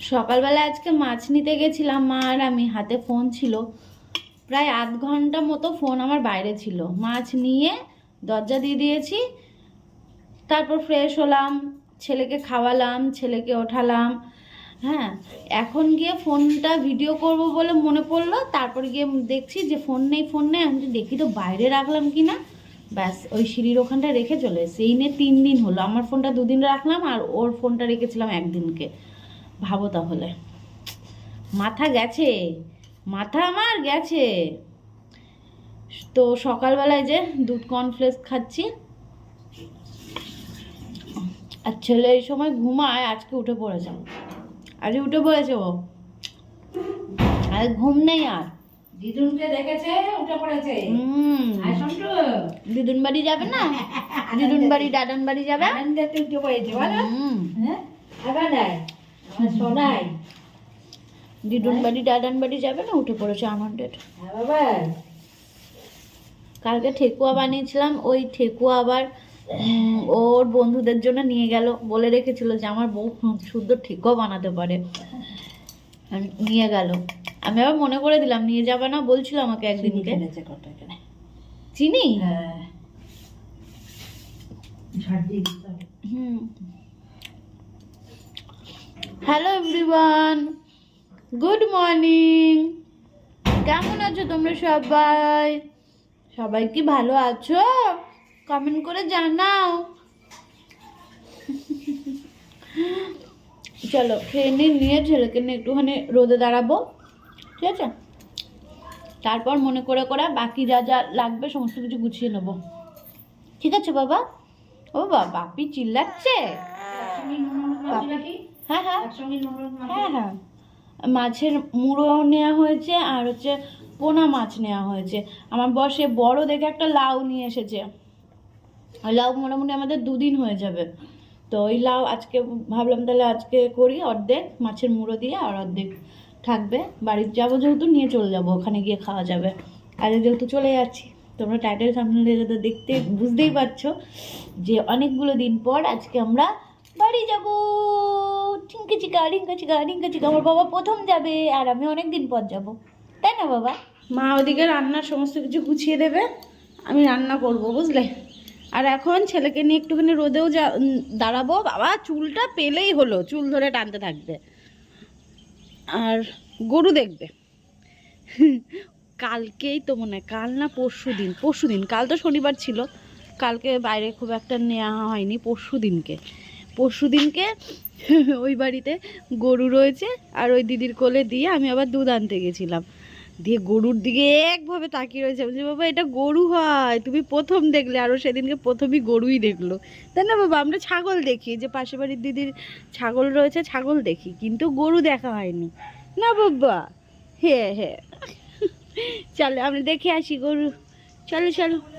সকালবেলা আজকে মাছ নিতে গেছিলাম, মা আর আমি। হাতে ফোন ছিল। প্রায় আধ ঘণ্টা মতো ফোন আমার বাইরে ছিল। মাছ নিয়ে দরজা দিয়ে দিয়েছি। তারপর ফ্রেশ হলাম, ছেলেকে খাওয়ালাম, ছেলেকে ওঠালাম। হ্যাঁ এখন গিয়ে ফোনটা ভিডিও করব বলে মনে পড়ল। তারপর গিয়ে দেখছি যে ফোন নেই ফোন নেই। আমি দেখি তো বাইরে রাখলাম কি না? ব্যাস, ওই সিঁড়ির ওখানটা রেখে চলে এসেছি। এই নিয়ে তিন দিন হলো। আমার ফোনটা দুদিন রাখলাম আর ওর ফোনটা রেখেছিলাম একদিনকে। ভাবো তাহলে। মাথা গেছে মাথা আমার গেছে। তো সকালবেলায় যে দুধ কর্নফ্লেক্স খাচ্ছি। আর ছেলে এই সময় ঘুমায় আজকে উঠে পড়েছে। আজকে উঠে পড়েছে ও। আর ঘুম নেই আর। দিদুনকে দেখেছে উঠে পড়েছে। হুম। দিদুন বাড়ি যাবে না? দিদুন বাড়ি দাদান বাড়ি যাবে? উঠে পড়েছে বলো। হুম। আবার নাই আমার সোনাই দিদুন বাড়ি দাদান বাড়ি যাবে না? উঠে পড়েছে আনন্দের হ্যাঁ কালকে ঠেকুয়া বানিয়েছিলাম ওই ঠেকুয়া আবার ওর বন্ধুদের জন্য নিয়ে গেল। বলে রেখেছিল যে আমার বউ সুন্দর ঠেকুয়া বানাতে পারে। নিয়ে গেল। আমি আবার মনে করে দিলাম নিয়ে যাবে না বলছিল আমাকে একদিনকে। এখানে? চিনি? হ্যাঁ। হুম। হ্যালো এভরিওয়ান গুড মর্নিং কেমন আছো তোমরা সবাই সবাই কি ভালো আছো কমেন্ট করে জানাও চলো খেয়ে নিয়ে ছেলেকে নিয়ে একটুখানি রোদে দাঁড়াবো ঠিক আছে তারপর মনে করে করে বাকি যা যা লাগবে সমস্ত কিছু গুছিয়ে নেব ঠিক আছে বাবা ও বাবা বাপি চিল্লাচ্ছে হ্যাঁ হ্যাঁ? হ্যাঁ হ্যাঁ। মাছের মুড়ো নেওয়া হয়েছে আর হচ্ছে পোনা মাছ নেওয়া হয়েছে। আমার বসে বড় দেখে একটা লাউ নিয়ে এসেছে। ওই লাউ মোটামুটি আমাদের দুদিন হয়ে যাবে। তো ওই লাউ আজকে ভাবলাম তাহলে আজকে করি অর্ধেক মাছের মুড়ো দিয়ে আর অর্ধেক থাকবে। বাড়ির যাব যেহেতু নিয়ে চলে যাব। ওখানে গিয়ে খাওয়া যাবে। আর যেহেতু চলে যাচ্ছি। তোমরা টাইটেল সামনে তো দেখতে বুঝতেই পারছ যে অনেকগুলো দিন পর আজকে আমরা বাড়ি যাব। টিঙ্কা চিকা টিঙ্কা চিকা চিকা, আমার বাবা প্রথম যাবে আর আমি অনেক দিন পর যাব। তাই না বাবা? মা ওদিকে রান্নার সমস্ত কিছু গুছিয়ে দেবে, আমি রান্না করব, বুঝলে? আর এখন ছেলেকে নিয়ে একটুখানি রোদেও যা দাঁড়াবো। বাবা, চুলটা পেলেই হলো, চুল ধরে টানতে থাকবে। আর গরু দেখবে। কালকেই তো মনে হয়, কাল না পরশু দিন পরশু দিন, কাল তো শনিবার ছিল। কালকে বাইরে খুব একটা নেওয়া হয়নি, পরশু দিনকে। পরশু দিনকে ওই বাড়িতে গরু রয়েছে আর ওই দিদির কোলে দিয়ে আমি আবার দুধ আনতে গেছিলাম। দিয়ে গরুর দিকে একভাবে তাকিয়ে রয়েছে। বলছি, বাবা, এটা গরু হয়। তুমি প্রথম দেখলে আরও সেদিনকে প্রথমই গরুই দেখল। তাই না, বাবা? আমরা ছাগল দেখি, যে পাশের বাড়ির দিদির ছাগল রয়েছে, ছাগল দেখি, কিন্তু গরু দেখা হয়নি। না, বাবা? হ্যাঁ হ্যাঁ। চলো, আমরা দেখে আসি গরু। চলো চলো।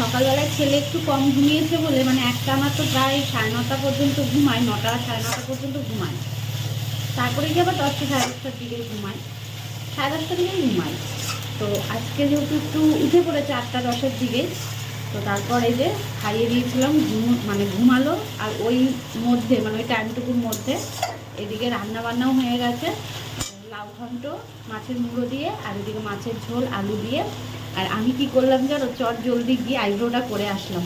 সকালবেলায় ছেলে একটু কম ঘুমিয়েছে বলে মানে একটা আমার তো প্রায় সাড়ে নটা পর্যন্ত ঘুমায়, নটা সাড়ে নটা পর্যন্ত ঘুমায়। তারপরে গিয়ে আবার দশটা, সাড়ে দশটার দিকে ঘুমায়। সাড়ে দশটার দিকে ঘুমায়। তো আজকে যেহেতু একটু উঠে পড়েছে আটটা, দশের দিকে, তো তারপরে যে খাইয়ে দিয়েছিলাম, ঘুম মানে ঘুমালো, আর ওই মধ্যে মানে ওই টাইমটুকুর মধ্যে এদিকে রান্না বান্নাও হয়ে গেছে। লাউ ঘন্ট, মাছের মুড়ো দিয়ে, আর এদিকে মাছের ঝোল, আলু দিয়ে। আর আমি কি করলাম জানো? চট জলদি গিয়ে আইব্রোটা করে আসলাম।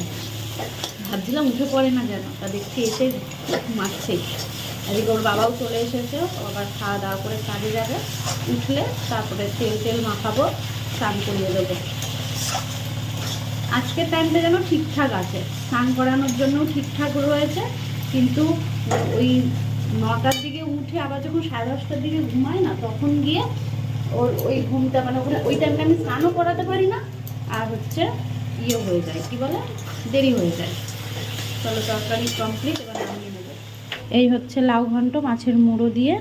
ভাবছিলাম উঠে পড়ে না যেন। তা দেখছি এসে মারছে। এদিকে ওর বাবাও চলে এসেছে। আবার খাওয়া দাওয়া করে কাজে যাবে। উঠলে তারপরে তেল তেল মাখাবো, স্নান করিয়ে দেবো। আজকের টাইমটা যেন ঠিকঠাক আছে। স্নান করানোর জন্যও ঠিকঠাক রয়েছে। কিন্তু ওই নটার দিকে উঠে আবার যখন সাড়ে দশটার দিকে ঘুমায় না, তখন গিয়ে ওর ওই ঘুমটা মানে ওখানে ওই টাইমটা আমি স্নানও করাতে পারি না, আর হচ্ছে ইয়ে হয়ে যায়, কি বলে? দেরি হয়ে যায়। চলো, তরকারি কমপ্লিট এবার এই হচ্ছে লাউ ঘন্ট, মাছের মুড়ো দিয়ে।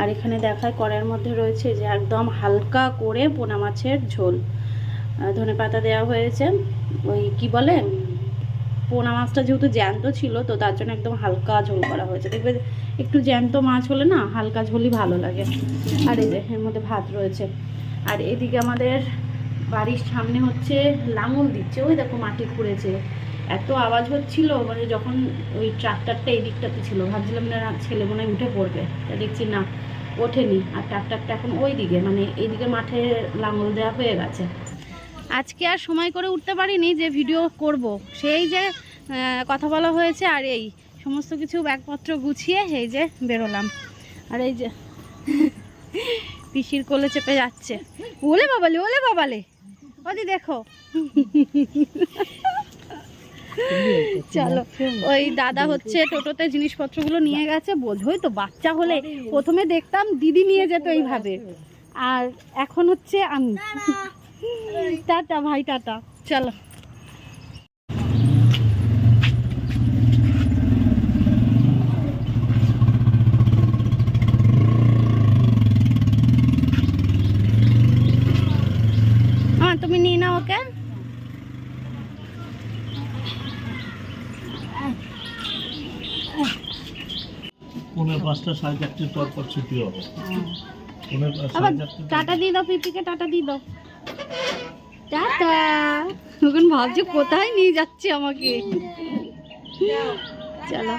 আর এখানে দেখায়, কড়াইয়ের মধ্যে রয়েছে যে একদম হালকা করে পোনা মাছের ঝোল। ধনে পাতা দেওয়া হয়েছে। ওই, কি বলে? পোনা মাছটা যেহেতু জ্যান্ত ছিল, তো তার জন্য একদম হালকা ঝোল করা হয়েছে। দেখবে একটু জ্যান্ত মাছ হলে না হালকা ঝোলই ভালো লাগে। আর এই যে, এর মধ্যে ভাত রয়েছে। আর এদিকে আমাদের বাড়ির সামনে হচ্ছে লাঙল দিচ্ছে। ওই দেখো মাটি খুঁড়েছে এত আওয়াজ হচ্ছিল মানে যখন ওই ট্রাক্টারটা এই দিকটাতে ছিল, ভাবছিলাম না ছেলে মনে উঠে পড়বে। তা দেখছি না, ওঠেনি। আর ট্রাক্টারটা এখন ওই দিকে মানে এইদিকে মাঠে লাঙল দেওয়া হয়ে গেছে। আজকে আর সময় করে উঠতে পারিনি যে ভিডিও করব। সেই যে কথা বলা হয়েছে আর এই সমস্ত কিছু ব্যাগপত্র গুছিয়ে এই যে বেরোলাম। আর এই যে, পিসির কোলে চেপে যাচ্ছে। ওলে বাবালে ওলে বাবালে। ওদি দেখো। চলো, ওই দাদা হচ্ছে টোটোতে জিনিসপত্রগুলো নিয়ে গেছে। বোঝোই তো বাচ্চা হলে প্রথমে দেখতাম দিদি নিয়ে যেত এইভাবে। আর এখন হচ্ছে আমি। টাটা ভাই টাটা। চলো। হ্যাঁ তুমি নিয়ে নাও ওকে। পৌনে পাঁচটা সাড়ে চারটের পর পর ছুটি হবে। চারটে টাটা দিয়ে দাও পিপিকে টাটা দিয়ে দাও। এখন ভাবছি কোথায় নিয়ে যাচ্ছে আমাকে। চলো।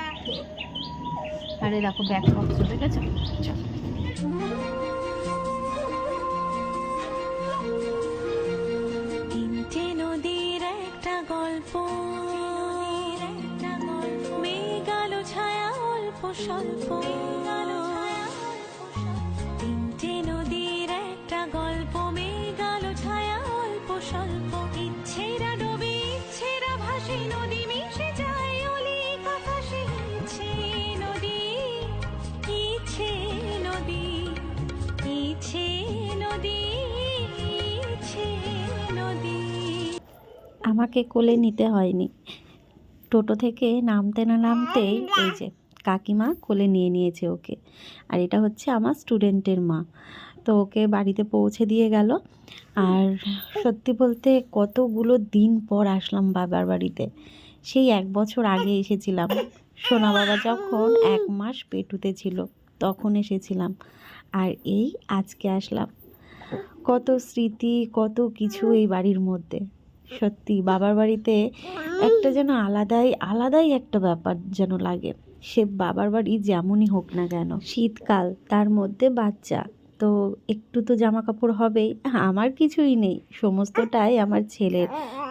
আরে দেখো ব্যাগ ঠিক আছে? একটা গল্প। ছায়া স্বল্প। আমাকে কোলে নিতে হয়নি। টোটো থেকে নামতে না নামতেই এই যে কাকিমা কোলে নিয়ে নিয়েছে ওকে। আর এটা হচ্ছে আমার স্টুডেন্টের মা। তো ওকে বাড়িতে পৌঁছে দিয়ে গেল। আর সত্যি বলতে কতগুলো দিন পর আসলাম বাবার বাড়িতে। সেই এক বছর আগে এসেছিলাম। সোনা বাবা যখন এক মাস পেটুতে ছিল, তখন এসেছিলাম। আর এই আজকে আসলাম। কত স্মৃতি, কত কিছু এই বাড়ির মধ্যে। সত্যি, বাবার বাড়িতে একটা যেন আলাদাই আলাদাই একটা ব্যাপার যেন লাগে। সে বাবার বাড়ি যেমনই হোক না কেন, শীতকাল, তার মধ্যে বাচ্চা। তো একটু তো জামা কাপড় হবেই, আমার কিছুই নেই। সমস্তটাই আমার ছেলের।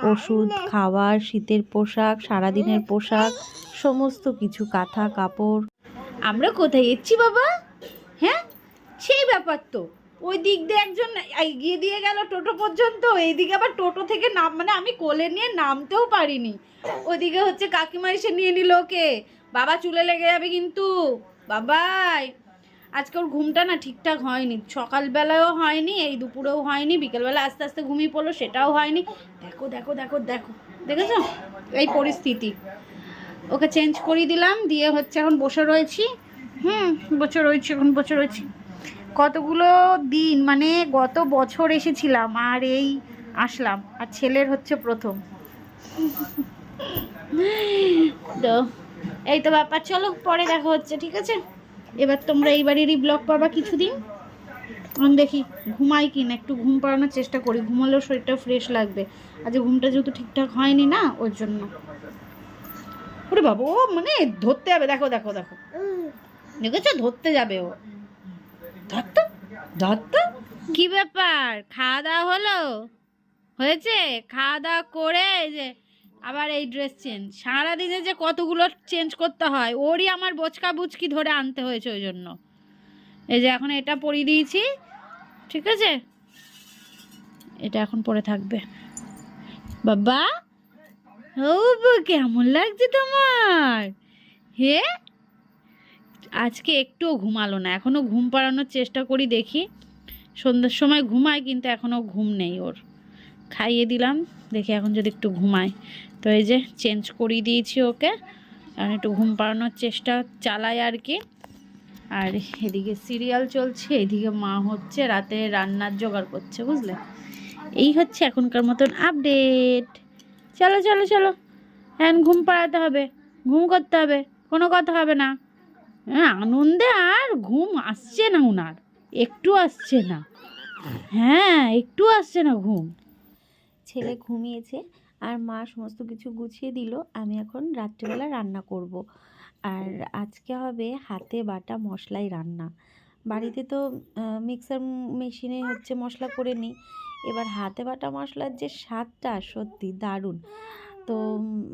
ওষুধ খাবার শীতের পোশাক, সারাদিনের পোশাক, সমস্ত কিছু, কাঁথা, কাপড়। আমরা কোথায় এসছি বাবা? হ্যাঁ? সেই ব্যাপার তো। ওই দিক দিয়ে একজন এগিয়ে দিয়ে গেল টোটো পর্যন্ত, এইদিকে আবার টোটো থেকে নাম মানে আমি কোলে নিয়ে নামতেও পারিনি। ওইদিকে হচ্ছে কাকিমা এসে নিয়ে নিল ওকে। বাবা চুলে লেগে যাবে কিন্তু। বাবাই, আজকে ওর ঘুমটা না ঠিকঠাক হয়নি। সকালবেলায়ও হয়নি, এই দুপুরেও হয়নি, বিকেলবেলা আস্তে আস্তে ঘুমিয়ে পড়ল, সেটাও হয়নি। দেখো দেখো দেখো দেখো। দেখেছ? এই পরিস্থিতি। ওকে চেঞ্জ করিয়ে দিলাম, দিয়ে হচ্ছে এখন বসে রয়েছি। হুম, বসে রয়েছি, এখন বসে রয়েছি। কতগুলো দিন মানে গত বছর এসেছিলাম আর এই আসলাম। আর ছেলের হচ্ছে প্রথম। তো এই তো ব্যাপার চলো পরে দেখা হচ্ছে, ঠিক আছে? এবার তোমরা এই বাড়িরই ব্লগ পাবা কিছুদিন। দেখি, ঘুমাই কিনা, একটু ঘুম পাড়ানোর চেষ্টা করি। ঘুমালেও শরীরটা ফ্রেশ লাগবে। আজ ঘুমটা যেহেতু ঠিকঠাক হয়নি না, ওর জন্য। ওরে বাবা, ও মানে ধরতে যাবে, দেখো দেখো দেখো। দেখেছ? ধরতে যাবে ও। ধরতো ধরতো কি ব্যাপার? খাওয়া দাওয়া হলো? হয়েছে? খাওয়া দাওয়া করে যে আবার এই ড্রেস চেঞ্জ সারাদিনে যে কতগুলো চেঞ্জ করতে হয়, ওরই আমার বোচকা বুচকি ধরে আনতে হয়েছে ওই জন্য। এই যে এখন এটা পরিয়ে দিয়েছি, ঠিক আছে? এটা এখন পরে থাকবে। বাবা, ও কেমন লাগছে তোমার? হে আজকে একটুও ঘুমালো না। এখনও ঘুম পাড়ানোর চেষ্টা করি দেখি। সন্ধ্যার সময় ঘুমায় কিন্তু এখনও ঘুম নেই ওর। খাইয়ে দিলাম, দেখি এখন যদি একটু ঘুমায়। তো এই যে চেঞ্জ করিয়ে দিয়েছি ওকে। এখন একটু ঘুম পাড়ানোর চেষ্টা চালাই আর কি। আর এদিকে সিরিয়াল চলছে, এদিকে মা হচ্ছে রাতে রান্নার জোগাড় করছে, বুঝলে? এই হচ্ছে এখনকার মতন আপডেট চলো চলো চলো। এখন ঘুম পাড়াতে হবে, ঘুম করতে হবে, কোনো কথা হবে না। হ্যাঁ, আনন্দে আর ঘুম আসছে না উনার। একটু আসছে না। হ্যাঁ একটু আসছে না ঘুম। ছেলে ঘুমিয়েছে আর মা সমস্ত কিছু গুছিয়ে দিল। আমি এখন রাত্রিবেলা রান্না করব। আর আজকে হবে হাতে বাটা মশলাই রান্না। বাড়িতে তো মিক্সার মেশিনে হচ্ছে মশলা করে নিই। এবার হাতে বাটা মশলার যে স্বাদটা সত্যি দারুণ। তো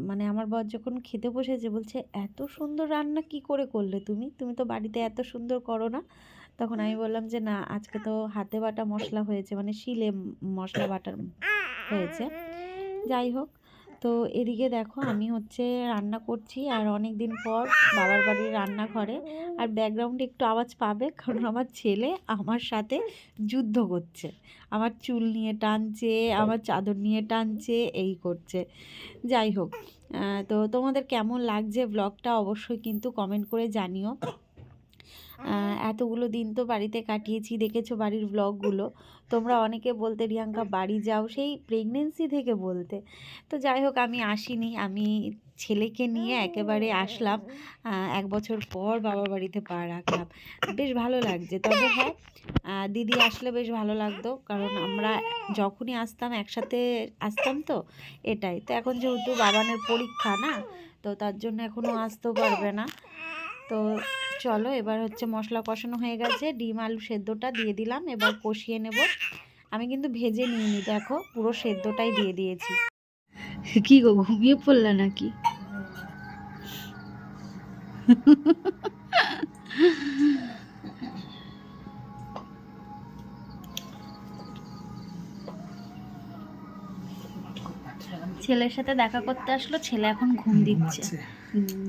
মানে আমার বর যখন খেতে বসেছে বলছে, এত সুন্দর রান্না কি করে করলে তুমি? তুমি তো বাড়িতে এত সুন্দর করো না। তখন আমি বললাম যে, না, আজকে তো হাতে বাটা মশলা হয়েছে মানে শিলে মশলা বাটার হয়েছে। যাই হোক তো এদিকে দেখো আমি হচ্ছে রান্না করছি আর অনেক দিন পর বাবার বাড়ির রান্নাঘরে। আর ব্যাকগ্রাউন্ডে একটু আওয়াজ পাবে কারণ আমার ছেলে আমার সাথে যুদ্ধ করছে। আমার চুল নিয়ে টানছে, আমার চাদর নিয়ে টানছে, এই করছে। যাই হোক তো তোমাদের কেমন লাগছে ব্লগটা অবশ্যই কিন্তু কমেন্ট করে জানিও। এতগুলো দিন তো বাড়িতে কাটিয়েছি, দেখেছ বাড়ির ব্লগগুলো তোমরা অনেকে বলতে, রিয়াঙ্কা, বাড়ি যাও সেই প্রেগনেন্সি থেকে বলতে। তো যাই হোক, আমি আসিনি। আমি ছেলেকে নিয়ে একেবারে আসলাম। এক বছর পর বাবার বাড়িতে পা রাখলাম। বেশ ভালো লাগছে। তবে হ্যাঁ দিদি আসলে বেশ ভালো লাগতো। কারণ আমরা যখনই আসতাম, একসাথে আসতাম তো, এটাই। তো এখন যেহেতু বাবানের পরীক্ষা না, তো তার জন্য এখনও আসতেও পারবে না। তো চলো এবার হচ্ছে মশলা কষানো হয়ে গেছে। ডিম আলু সেদ্ধটা দিয়ে দিলাম এবার কষিয়ে নেব। আমি কিন্তু ভেজে নিইনি দেখো পুরো সেদ্ধটাই দিয়ে দিয়েছি। কি গো ঘুমিয়ে পড়লে নাকি? ছেলের সাথে দেখা করতে আসলো ছেলে এখন ঘুম দিচ্ছে।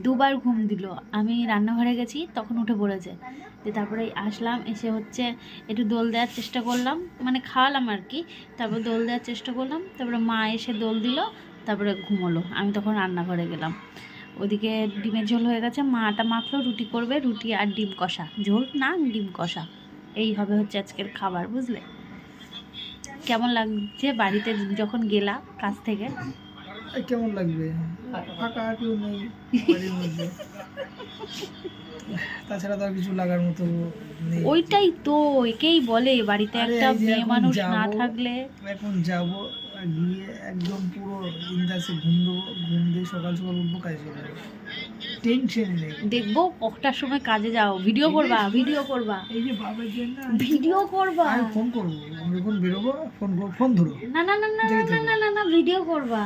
দুবার ঘুম দিল। আমি রান্নাঘরে গেছি, তখন উঠে পড়েছে। দিয়ে তারপরে আসলাম, এসে হচ্ছে একটু দোল দেওয়ার চেষ্টা করলাম। মানে খাওয়ালাম আর কি। তারপর দোল দেওয়ার চেষ্টা করলাম। তারপরে মা এসে দোল দিল, তারপরে ঘুমোলো। আমি তখন রান্নাঘরে গেলাম। ওদিকে ডিমের ঝোল হয়ে গেছে মা আটা মাখলো, রুটি করবে, রুটি আর ডিম কষা। ঝোল না, ডিম কষা। এই হবে হচ্ছে আজকের খাবার, বুঝলে? কেমন লাগছে বাড়িতে যখন গেলা কাছ থেকে? কেমন লাগবে? ফাঁকা কেউ নেই বাড়ির মধ্যে। তাছাড়া তো আর কিছু লাগার মতো নেই। ওইটাই তো একেই বলে বাড়িতে একটা মেয়ে মানুষ না থাকলে। এখন যাব গিয়ে একদম পুরো ইন্দাসে ঘুম দেবো ঘুম দিয়ে সকাল সকাল উঠবো কাজে চলে যাব টেনশন নেই। দেখব কটার সময় কাজে যাও। ভিডিও করবা ভিডিও করবা। এই যে বাবার জন্য ভিডিও করবা। আমি ফোন করব। আমি যখন বেরোবো ফোন ফোন ধরো। না না না না না না না না ভিডিও করবা।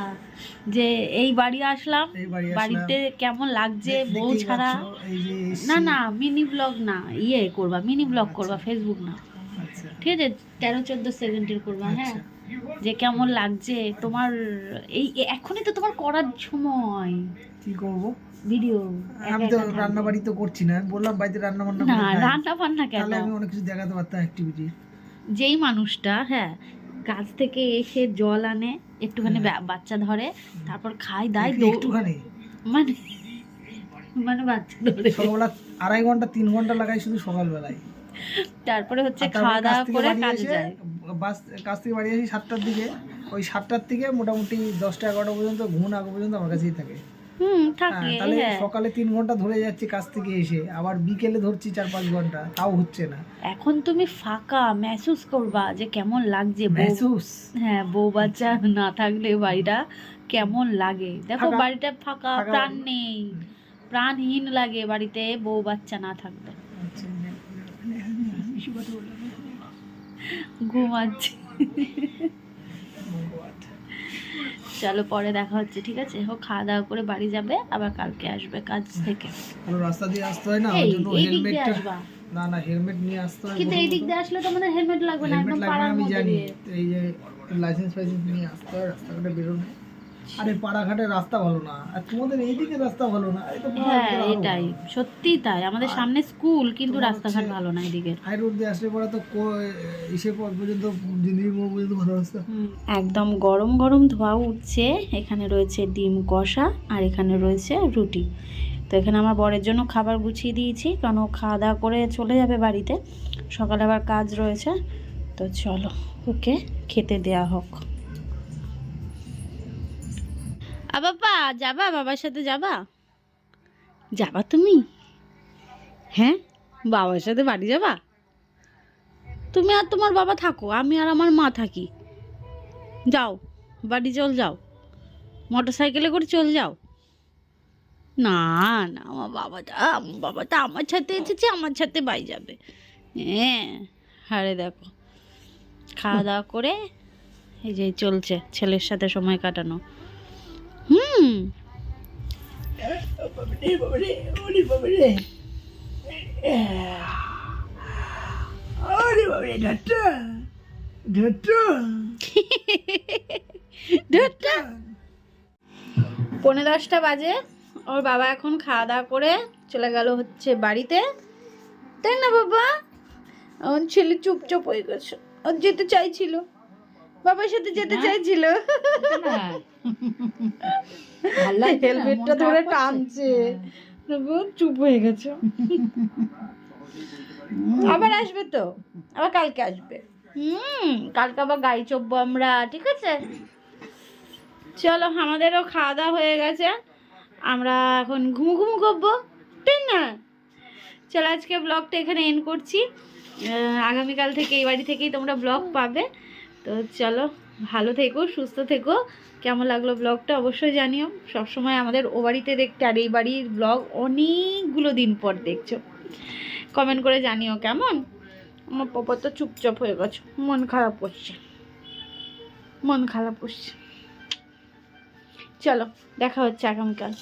যে এই বাড়ি আসলাম। বাড়িতে কেমন লাগছে বউ ছাড়া। না না মিনি ব্লগ না ইয়ে করবা মিনি ব্লগ করবা ফেসবুক না। আচ্ছা। ঠিক আছে তেরো চোদ্দ সেকেন্ডের করবা হ্যাঁ? আচ্ছা। যে কেমন লাগছে তোমার এই এখনই তো তোমার করার সময়। কি করব? ভিডিও আমি তো রান্না বাড়ি তো করছি না। বললাম বাড়িতে রান্না বান্না না রান্না বান্না কেন? আমি অনেক কিছু দেখাতে পারতাম অ্যাক্টিভিটি যেই মানুষটা হ্যাঁ কাজ থেকে এসে জল আনে একটুখানি বাচ্চা ধরে তারপর খাই দায় একটুখানি। মানে মানে বাচ্চা ধরে। সকালবেলা আড়াই ঘণ্টা তিন ঘণ্টা লাগাই শুধু সকালবেলায়। তারপরে হচ্ছে খাওয়া দাওয়া করে কাজে যায়। বাস কাজ থেকে বাড়ি আসি সাতটার দিকে। ওই সাতটার থেকে মোটামুটি দশটা এগারোটা পর্যন্ত ঘুম আগে পর্যন্ত আমার কাছেই থাকে। হুম হ্যাঁ, থাকে তাহলে হ্যাঁ সকালে তিন ঘণ্টা ধরে যাচ্ছি কাজ থেকে এসে আবার বিকেলে ধরছি চার পাঁচ ঘণ্টা তাও হচ্ছে না এখন তুমি ফাঁকা মেহসুস করবা যে কেমন লাগছে বউ হ্যাঁ বউ বাচ্চা না থাকলে বাড়িটা কেমন লাগে দেখো বাড়িটা ফাঁকা প্রাণ নেই প্রাণহীন লাগে বাড়িতে বউ বাচ্চা না থাকলে আচ্ছা, ঘুমাচ্ছি চলো পরে দেখা হচ্ছে ঠিক আছে? ও খাওয়া দাওয়া করে বাড়ি যাবে আবার কালকে আসবে কাজ থেকে। রাস্তা দিয়ে আসতে হয় না? ওই জন্য হেলমেটটা না না হেলমেট নিয়ে আসতে হয় কিন্তু এই দিক দিয়ে আসলে তো আমাদের হেলমেট লাগবে না একদম পাড়ার আমি জানি। এই যে লাইসেন্স ফাইসেন্স নিয়ে আসতে হয় রাস্তাঘাটে বেরোনো। আরে পাড়াঘাটের রাস্তা ভালো না। আর তোমাদের এইদিকে রাস্তা ভালো না হ্যাঁ এটাই। সত্যি তাই। আমাদের সামনে স্কুল কিন্তু রাস্তাঘাট ভালো না এদিকে। হাই রোড দিয়ে আসলে পরে তো পর পর্যন্ত জিন্দিগি পর্যন্ত একদম গরম গরম ধোয়া উঠছে, এখানে রয়েছে ডিম কষা আর এখানে রয়েছে রুটি। তো এখানে আমার বরের জন্য খাবার গুছিয়ে দিয়েছি, কারণ খাওয়া দাওয়া করে চলে যাবে বাড়িতে। সকালে আবার কাজ রয়েছে, তো চলো ওকে খেতে দেয়া হোক। আ বাবা, যাবা বাবার সাথে যাবা? যাবা তুমি? হ্যাঁ বাবার সাথে বাড়ি যাবা? তুমি আর তোমার বাবা থাকো, আমি আর আমার মা থাকি। যাও, বাড়ি চল যাও। মোটর সাইকেলে করে চল যাও। না না, আমার বাবাটা আমার বাবাটা আমার সাথে এসেছে, আমার সাথে বাই যাবে। হ্যাঁ হারে দেখো, খাওয়া দাওয়া করে এই যে চলছে, ছেলের সাথে সময় কাটানো। হুম। বাবারে পৌনে দশটা বাজে। ওর বাবা এখন খাওয়া দাওয়া করে চলে গেল হচ্ছে বাড়িতে। তাই না বাবা? আমার ছেলে চুপচাপ হয়ে গেছে। ওর যেতে চাইছিল। বাবার সাথে যেতে চাইছিল। হেলমেটটা ধরে টানছে। চুপ হয়ে গেছে। আবার আসবে তো? আবার কালকে আসবে। হুম, কালকে আবার গাড়ি চড়বো আমরা, ঠিক আছে? চলো, আমাদেরও খাওয়া দাওয়া হয়ে গেছে। আমরা এখন ঘুমু ঘুমু করব, ঠিক না? চলো, আজকে ব্লগটা এখানে এন্ড করছি। আগামীকাল থেকে এই বাড়ি থেকেই তোমরা ব্লগ পাবে। তো চলো, ভালো থেকো, সুস্থ থেকো। কেমন লাগল ব্লগটা অবশ্যই জানিও। সবসময় আমাদের ও বাড়িতে দেখতে, আর এই বাড়ির ব্লগ অনেকগুলো দিন পর দেখছ। কমেন্ট করে জানিও কেমন? আমার পাপা তো চুপচাপ হয়ে গেছে। মন খারাপ করছে। মন খারাপ করছে। চলো, দেখা হচ্ছে আগামীকাল।